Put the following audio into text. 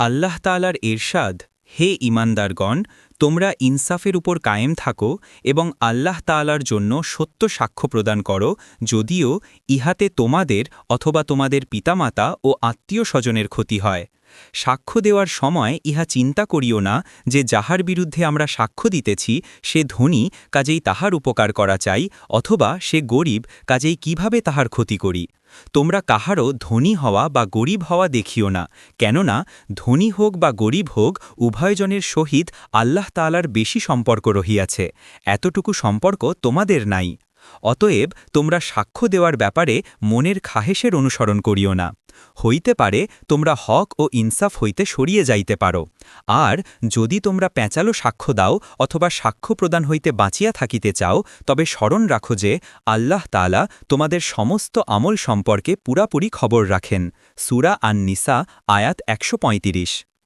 আল্লাহ তালার এরশাদ হে ইমানদারগণ তোমরা ইনসাফের উপর কায়েম থাকো এবং আল্লাহ তালার জন্য সত্য সাক্ষ্য প্রদান করো, যদিও ইহাতে তোমাদের অথবা তোমাদের পিতামাতা ও আত্মীয় স্বজনের ক্ষতি হয়। সাক্ষ্য দেওয়ার সময় ইহা চিন্তা করিও না যে যাহার বিরুদ্ধে আমরা সাক্ষ্য দিতেছি, সে ধনী কাজেই তাহার উপকার করা চাই, অথবা সে গরিব কাজেই কীভাবে তাহার ক্ষতি করি। তোমরা কাহারও ধনী হওয়া বা গরিব হওয়া দেখিও না, কেননা ধনী হোক বা গরিব হোক, উভয়জনের সহিত আল্লাহ তালার বেশি সম্পর্ক রহিয়াছে, এতটুকু সম্পর্ক তোমাদের নাই। অতএব তোমরা সাক্ষ্য দেওয়ার ব্যাপারে মনের খাহেসের অনুসরণ করিও না। হইতে পারে তোমরা হক ও ইনসাফ হইতে সরিয়ে যাইতে পারো। আর যদি তোমরা প্যাঁচালো সাক্ষ্য দাও অথবা সাক্ষ্য প্রদান হইতে বাঁচিয়া থাকিতে চাও, তবে স্মরণ রাখো যে আল্লাহ তালা তোমাদের সমস্ত আমল সম্পর্কে পুরাপুরি খবর রাখেন। সুরা আন নিসা আয়াত একশো পঁয়ত্রিশ।